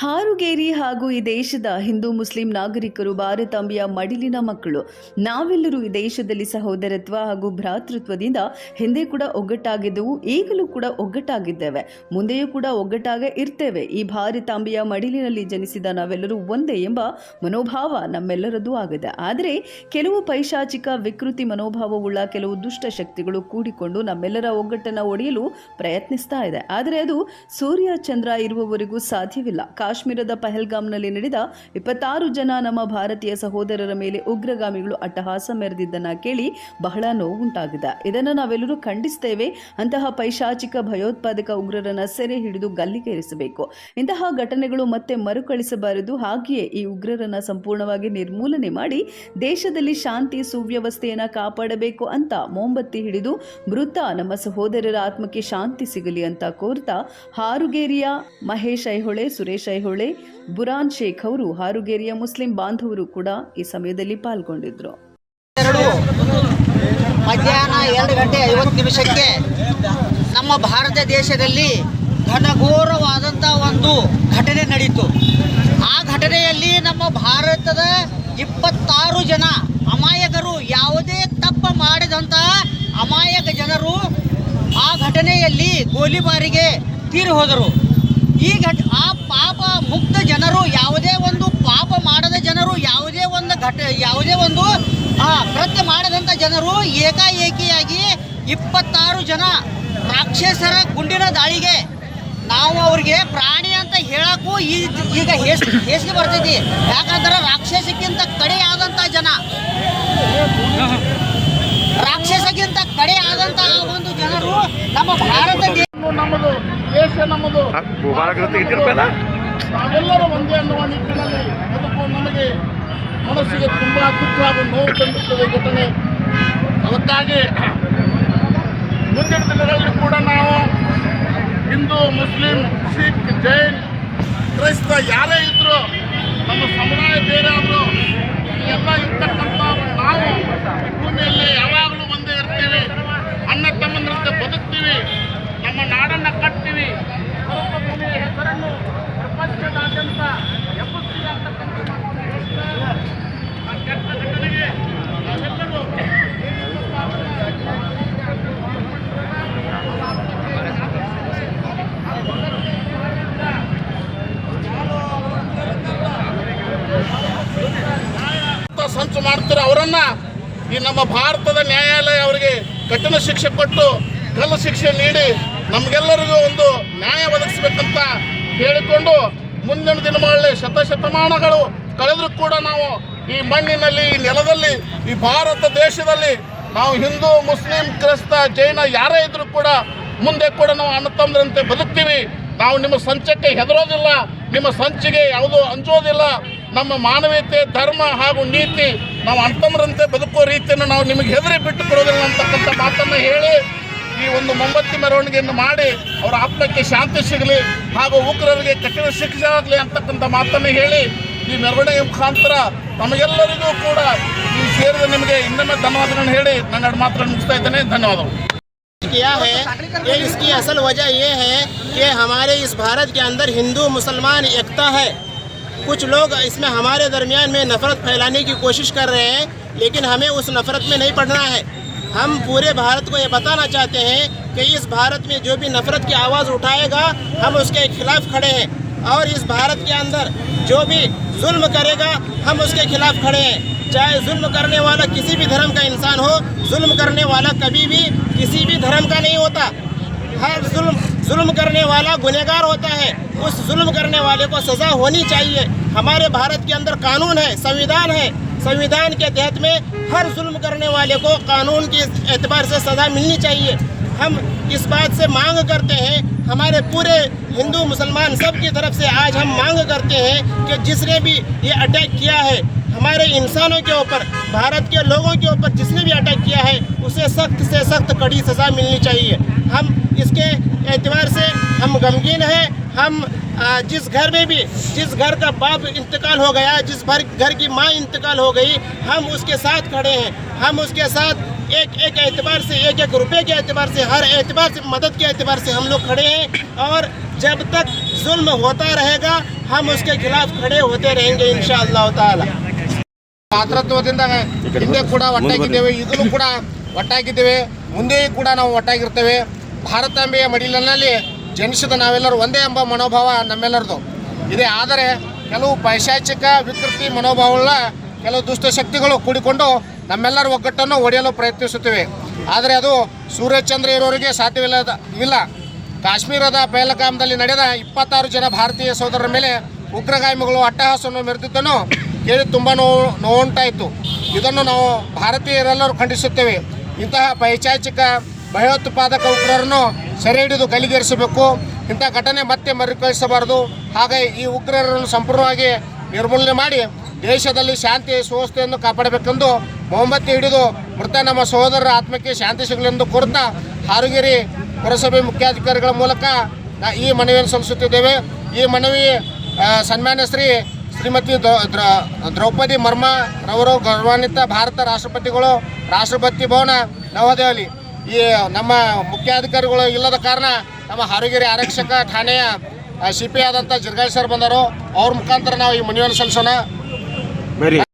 ಹಾರುಗೇರಿ ಹಾಗೂ ಈ ದೇಶದ ಹಿಂದೂ ಮುಸ್ಲಿಂ ನಾಗರಿಕರು ಭಾರತಾಂಬೆಯ ಮಡಿಲಿನ ಮಕ್ಕಳು. ನಾವೆಲ್ಲರೂ ಈ ದೇಶದಲ್ಲಿ ಸಹೋದರತ್ವ ಹಾಗೂ ಭ್ರಾತೃತ್ವದಿಂದ ಹಿಂದೆ ಕೂಡ ಒಗ್ಗಟ್ಟಾಗಿದ್ದೆವು, ಈಗಲೂ ಕೂಡ ಒಗ್ಗಟ್ಟಾಗಿದ್ದೇವೆ. ಮುಂದೆಯೂ ಕೂಡ ಒಗ್ಗಟ್ಟಾಗೇ ಇರ್ತೇವೆ. ಈ ಭಾರತಾಂಬೆಯ ಮಡಿಲಿನಲ್ಲಿ ಜನಿಸಿದ ನಾವೆಲ್ಲರೂ ಒಂದೇ ಎಂಬ ಮನೋಭಾವ ನಮ್ಮೆಲ್ಲರದ್ದು ಆಗಿದೆ. ಆದರೆ ಕೆಲವು ಪೈಶಾಚಿಕ ವಿಕೃತಿ ಮನೋಭಾವವುಳ್ಳ ಕೆಲವು ದುಷ್ಟ ಶಕ್ತಿಗಳು ಕೂಡಿಕೊಂಡು ನಮ್ಮೆಲ್ಲರ ಒಗ್ಗಟ್ಟನ್ನು ಒಡೆಯಲು ಪ್ರಯತ್ನಿಸ್ತಾ ಇದೆ. ಆದರೆ ಅದು ಸೂರ್ಯ, ಚಂದ್ರ ಇರುವವರೆಗೂ ಸಾಧ್ಯವಿಲ್ಲ. ಕಾಶ್ಮೀರದ ಪಹಲ್ಗಾಮ್ನಲ್ಲಿ ನಡೆದ ಇಪ್ಪತ್ತಾರು ಜನ ನಮ್ಮ ಭಾರತೀಯ ಸಹೋದರರ ಮೇಲೆ ಉಗ್ರಗಾಮಿಗಳು ಅಟ್ಟಹಾಸ ಮೆರೆದಿದ್ದನ್ನ ಕೇಳಿ ಬಹಳ ನೋವುಂಟಾಗಿದೆ. ಇದನ್ನು ನಾವೆಲ್ಲರೂ ಖಂಡಿಸ್ತೇವೆ. ಅಂತಹ ಪೈಶಾಚಿಕ ಭಯೋತ್ಪಾದಕ ಉಗ್ರರನ್ನ ಸೆರೆ ಹಿಡಿದು ಗಲ್ಲಿಗೇರಿಸಬೇಕು. ಇಂತಹ ಘಟನೆಗಳು ಮತ್ತೆ ಮರುಕಳಿಸಬಾರದು. ಹಾಗೆಯೇ ಈ ಉಗ್ರರನ್ನ ಸಂಪೂರ್ಣವಾಗಿ ನಿರ್ಮೂಲನೆ ಮಾಡಿ ದೇಶದಲ್ಲಿ ಶಾಂತಿ ಸುವ್ಯವಸ್ಥೆಯನ್ನ ಕಾಪಾಡಬೇಕು ಅಂತ ಮೊಂಬತ್ತಿ ಹಿಡಿದು ಮೃತ ನಮ್ಮ ಸಹೋದರರ ಆತ್ಮಕ್ಕೆ ಶಾಂತಿ ಸಿಗಲಿ ಅಂತ ಕೋರ್ತಾ ಹಾರುಗೇರಿಯ ಮಹೇಶ್ ಐಹೊಳೆ, ಸುರೇಶ್ ಬುರಾನ್ ಶೇಖ್ ಅವರು ಹಾರುಗೇರಿಯ ಮುಸ್ಲಿಂ ಬಾಂಧವರು ಕೂಡ ಈ ಸಮಯದಲ್ಲಿ ಪಾಲ್ಗೊಂಡಿದ್ರು. ಮಧ್ಯಾಹ್ನ ಎರಡು ಗಂಟೆ ಐವತ್ತು ನಿಮಿಷಕ್ಕೆ ನಮ್ಮ ಭಾರತ ದೇಶದಲ್ಲಿ ಘನಘೋರವಾದಂಥ ಒಂದು ಘಟನೆ ನಡೆಯಿತು ಆ ಘಟನೆಯಲ್ಲಿ ನಮ್ಮ ಭಾರತದ ಇಪ್ಪತ್ತಾರು ಜನ ಅಮಾಯಕರು ಯಾವುದೇ ತಪ್ಪ ಮಾಡಿದಂತಹ ಅಮಾಯಕ ಜನರು ಆ ಘಟನೆಯಲ್ಲಿ ಗೋಲಿಬಾರಿಗೆ ತೀರಿ ಹೋದರು. ಈ ಘಟ ಆ ಮುಕ್ತ ಜನರು ಯಾವುದೇ ಒಂದು ಪಾಪ ಮಾಡದ ಜನರು ಯಾವುದೇ ಒಂದು ಘಟ ಯಾವುದೇ ಒಂದು ಆ, ಕೃತ್ಯ ಮಾಡದಂಥ ಜನರು ಏಕಾಏಕಿಯಾಗಿ ಇಪ್ಪತ್ತಾರು ಜನ ರಾಕ್ಷಸರ ಗುಂಡಿನ ದಾಳಿಗೆ ನಾವು ಅವ್ರಿಗೆ ಪ್ರಾಣಿ ಅಂತ ಹೇಳಕ್ಕೂ ಈ- ಈಗ ಹೇಸ್ ಹೇಸಿಗೆ ಬರ್ತೈತಿ. ಯಾಕಂದ್ರೆ ರಾಕ್ಷಸಕ್ಕಿಂತ ಕಡೆ ಆದಂಥ ಜನ. ರಾಕ್ಷಸಕ್ಕಿಂತ ಆದಂಥ ಒಂದು ಜನರು ನಮ್ಮ ಭಾರತ ದೇಶ ನಮ್ಮದು ದೇಶ ನಮ್ಮದು. ನಾವೆಲ್ಲರೂ ಒಂದೇ ಅನ್ನುವ ನಿಟ್ಟಿನಲ್ಲಿ ಬದುಕು ನಮಗೆ ಮನಸ್ಸಿಗೆ ತುಂಬ ದುಃಖ ಹಾಗೂ ನೋವು ತಂದಿರುತ್ತದೆ ಘಟನೆ. ಅದಕ್ಕಾಗಿ ಮುಂದಿನ ದಿನಗಳಲ್ಲಿ ಕೂಡ ನಾವು ಹಿಂದೂ, ಮುಸ್ಲಿಂ, ಸಿಖ್, ಜೈನ್, ಕ್ರೈಸ್ತ ಯಾರೇ ಇದ್ದರೂ ನಮ್ಮ ಸಮುದಾಯ ಬೇರೆ ಆದರೂ ಎಲ್ಲ ಇರ್ತಕ್ಕಂಥ ನಾವು ಭೂಮಿಯಲ್ಲಿ ಯಾವಾಗಲೂ ಒಂದೇ ಇರ್ತೀವಿ ಅಣ್ಣ ತಮ್ಮಂದ್ರಂತೆ ಬದುಕ್ತೀವಿ ನಮ್ಮ ನಾಡನ್ನು ಕಟ್ತೀವಿ ಭೂಮಿಯ ಹೆಸರನ್ನು ಪ್ರಪಂಚದಾದ್ಯಂತ ಎಬ್ಬುತ್ತೀವಿ ಅಂತಕ್ಕಂಥ ಆ ಕೆಟ್ಟ ಘಟನೆಗೆ ನಾವೆಲ್ಲರೂ ಅಂತ ಸಂಚು ಮಾಡ್ತಾರೆ ಅವರನ್ನ. ಈ ನಮ್ಮ ಭಾರತದ ನ್ಯಾಯಾಲಯ ಅವರಿಗೆ ಕಠಿಣ ಶಿಕ್ಷೆ ಕೊಟ್ಟು ಕಲ್ಲು ಶಿಕ್ಷೆ ನೀಡಿ ನಮಗೆಲ್ಲರಿಗೂ ಒಂದು ನ್ಯಾಯ ಒದಗಿಸ್ಬೇಕಂತ ಹೇಳಿಕೊಂಡು ಮುಂದಿನ ದಿನಗಳಲ್ಲಿ ಶತಶತಮಾನಗಳು ಕಳೆದರೂ ಕೂಡ ನಾವು ಈ ಮಣ್ಣಿನಲ್ಲಿ, ಈ ನೆಲದಲ್ಲಿ, ಈ ಭಾರತ ದೇಶದಲ್ಲಿ ನಾವು ಹಿಂದೂ, ಮುಸ್ಲಿಂ, ಕ್ರಿಸ್ತ, ಜೈನ ಯಾರೇ ಇದ್ರೂ ಕೂಡ ಮುಂದೆ ಕೂಡ ನಾವು ಅಣ್ಣ ತಮ್ಮದಂತೆ ಬದುಕ್ತೀವಿ. ನಾವು ನಿಮ್ಮ ಸಂಚಕ್ಕೆ ಹೆದರೋದಿಲ್ಲ. ನಿಮ್ಮ ಸಂಚಿಗೆ ಯಾವುದೂ ಅಂಜೋದಿಲ್ಲ. ನಮ್ಮ ಮಾನವೀಯತೆ ಧರ್ಮ ಹಾಗೂ ನೀತಿ ನಾವು ಅಣ್ತಮ್ಮರಂತೆ ಬದುಕುವ ರೀತಿಯನ್ನು ನಾವು ನಿಮಗೆ ಹೆದರಿ ಬಿಟ್ಟು ಕೊಡೋದಿಲ್ಲ ಅಂತಕ್ಕಂಥ ಮಾತನ್ನು ಹೇಳಿ ಈ ಒಂದು ಮೊಂಬತ್ತಿ ಮೆರವಣಿಗೆಯನ್ನು ಮಾಡಿ ಅವರ ಆತ್ಮಕ್ಕೆ ಶಾಂತಿ ಸಿಗಲಿ ಹಾಗೂ ಉಗ್ರರಿಗೆ ಕಠಿಣ ಶಿಕ್ಷೆ ಆಗಲಿ ಅಂತಕ್ಕಂಥ ಮಾತನ್ನು ಹೇಳಿ ಈ ಮೆರವಣಿಗೆ ಮುಖಾಂತರ ನಮಗೆಲ್ಲರಿಗೂ ಕೂಡ ಈ ಸೇರಿದ ನಿಮಗೆ ಇನ್ನೊಮ್ಮೆ ಧನ್ಯವಾದಗಳನ್ನು ಹೇಳಿ ನನ್ನ ಎರಡು ಮಾತುಗಳನ್ನು ಮುಗಿಸ್ತಾ ಇದ್ದೇನೆ ಧನ್ಯವಾದಗಳು किया है ये इसकी असल वजह ये है कि हमारे इस भारत के अंदर हिंदू मुसलमान एकता है कुछ लोग इसमें हमारे दरमियान में नफ़रत फैलाने की कोशिश कर रहे हैं, लेकिन हमें उस नफ़रत में नहीं पढ़ना है। हम पूरे भारत को ये बताना चाहते हैं कि इस भारत में जो भी नफ़रत की आवाज़ उठाएगा, हम उसके खिलाफ खड़े हैं। और इस भारत के अंदर जो भी जुल्म करेगा, हम उसके खिलाफ खड़े हैं। चाहे जुल्म करने वाला किसी भी धर्म का इंसान हो, जुल्म करने वाला कभी भी किसी भी धर्म का नहीं होता। हर जुल्म जुल्म करने वाला गुनहगार होता है। उस जुल्म करने वाले को सज़ा होनी चाहिए। हमारे भारत के अंदर कानून है, संविधान है। संविधान के तहत में हर जुल्म करने वाले को कानून के एतबार से सज़ा मिलनी चाहिए। हम इस बात से मांग करते हैं, हमारे पूरे हिंदू मुसलमान सब की तरफ़ से आज हम मांग करते हैं कि जिसने भी ये अटैक किया है, हमारे इंसानों के ऊपर, भारत के लोगों के ऊपर जिसने भी अटैक किया है, उसे सख्त से सख्त कड़ी सज़ा मिलनी चाहिए। हम इसके एतबार से हम गमगीन हैं हम आ, जिस घर में भी जिस घर का बाप इंतकाल हो गया जिस भर घर की माँ इंतकाल हो गई हम उसके साथ खड़े हैं हम उसके साथ एक एक एतबार से एक एक रुपए के एतबार से हर एतबार से मदद के एतबार से हम लोग खड़े हैं और जब तक जुल्म होता रहेगा हम उसके खिलाफ खड़े होते रहेंगे इन ताला ಮಾತೃತ್ವದಿಂದ ಹಿಂದೆ ಕೂಡ ಒಟ್ಟಾಗಿದ್ದೇವೆ ಈಗಲೂ ಕೂಡ ಒಟ್ಟಾಗಿದ್ದೇವೆ ಮುಂದೆಯೂ ಕೂಡ ನಾವು ಒಟ್ಟಾಗಿರ್ತೇವೆ ಭಾರತಾಂಬೆಯ ಮಡಿಲಿನಲ್ಲಿ ಜನಿಸಿದ ನಾವೆಲ್ಲರೂ ಒಂದೇ ಎಂಬ ಮನೋಭಾವ ನಮ್ಮೆಲ್ಲರದು. ಇದೆ ಆದರೆ ಕೆಲವು ಪೈಶಾಚಿಕ ವಿಕೃತಿ ಮನೋಭಾವಗಳ ಕೆಲವು ದುಷ್ಟಶಕ್ತಿಗಳು ಕೂಡಿಕೊಂಡು ನಮ್ಮೆಲ್ಲರ ಒಗ್ಗಟ್ಟನ್ನು ಒಡೆಯಲು ಪ್ರಯತ್ನಿಸುತ್ತಿವೆ. ಆದರೆ ಅದು ಸೂರ್ಯಚಂದ್ರ ಇರೋರಿಗೆ ಸಾಧ್ಯವಿಲ್ಲದ ಇಲ್ಲ. ಕಾಶ್ಮೀರದ ಬೈಲಗಾಮದಲ್ಲಿ ನಡೆದ ಇಪ್ಪತ್ತಾರು ಜನ ಭಾರತೀಯ ಸೋದರರ ಮೇಲೆ ಉಗ್ರಗಾಮಿಗಳು ಅಟ್ಟಹಾಸವನ್ನು ಮೆರೆದಿದ್ದನ್ನು ಕೇಳಿ ತುಂಬ ನೋವು ನೋವುಂಟಾಯಿತು. ಇದನ್ನು ನಾವು ಭಾರತೀಯರೆಲ್ಲರೂ ಖಂಡಿಸುತ್ತೇವೆ. ಇಂತಹ ಪೈಚಾಚಿಕ ಭಯೋತ್ಪಾದಕ ಉಗ್ರರನ್ನು ಸೆರೆ ಹಿಡಿದು ಗಲಿಗೇರಿಸಬೇಕು ಇಂಥ ಘಟನೆ ಮತ್ತೆ ಮರುಕಳಿಸಬಾರದು. ಹಾಗೆ ಈ ಉಗ್ರರನ್ನು ಸಂಪೂರ್ಣವಾಗಿ ನಿರ್ಮೂಲನೆ ಮಾಡಿ ದೇಶದಲ್ಲಿ ಶಾಂತಿ ಸುವಸ್ಥೆಯನ್ನು ಕಾಪಾಡಬೇಕೆಂದು ಮೊಮ್ಮತ್ತಿ ಹಿಡಿದು ಮೃತ ನಮ್ಮ ಸಹೋದರರ ಆತ್ಮಕ್ಕೆ ಶಾಂತಿ ಸಿಗಲೆಂದು ಕೋರುತ್ತಾ ಹಾರುಗಿರಿ ಪುರಸಭೆ ಮುಖ್ಯಾಧಿಕಾರಿಗಳ ಮೂಲಕ ಈ ಮನವಿಯನ್ನು ಸಲ್ಲಿಸುತ್ತಿದ್ದೇವೆ. ಈ ಮನವಿ ಸನ್ಮಾನ್ಯ ಶ್ರೀ ಶ್ರೀಮತಿ ದ್ರೌ- ದ್ರ- ದ್ರೌಪದಿ ಮರ್ಮ ರವರು ಗೌರವಾನ್ವಿತ ಭಾರತ ರಾಷ್ಟ್ರಪತಿಗಳು, ರಾಷ್ಟ್ರಪತಿ ಭವನ ನವದೆಹಲಿ. ಈ, ನಮ್ಮ ಮುಖ್ಯಾಧಿಕಾರಿಗಳು ಇಲ್ಲದ ಕಾರಣ ನಮ್ಮ ಹಾರಗಿರಿ ಆರಕ್ಷಕ ಠಾಣೆಯ ಸಿ ಪಿ ಆದಂಥ ಸರ್ ಬಂದರು. ಅವ್ರ ಮುಖಾಂತರ ನಾವು ಈ ಮನವಿಯನ್ನು ಸಲ್ಲಿಸೋಣ.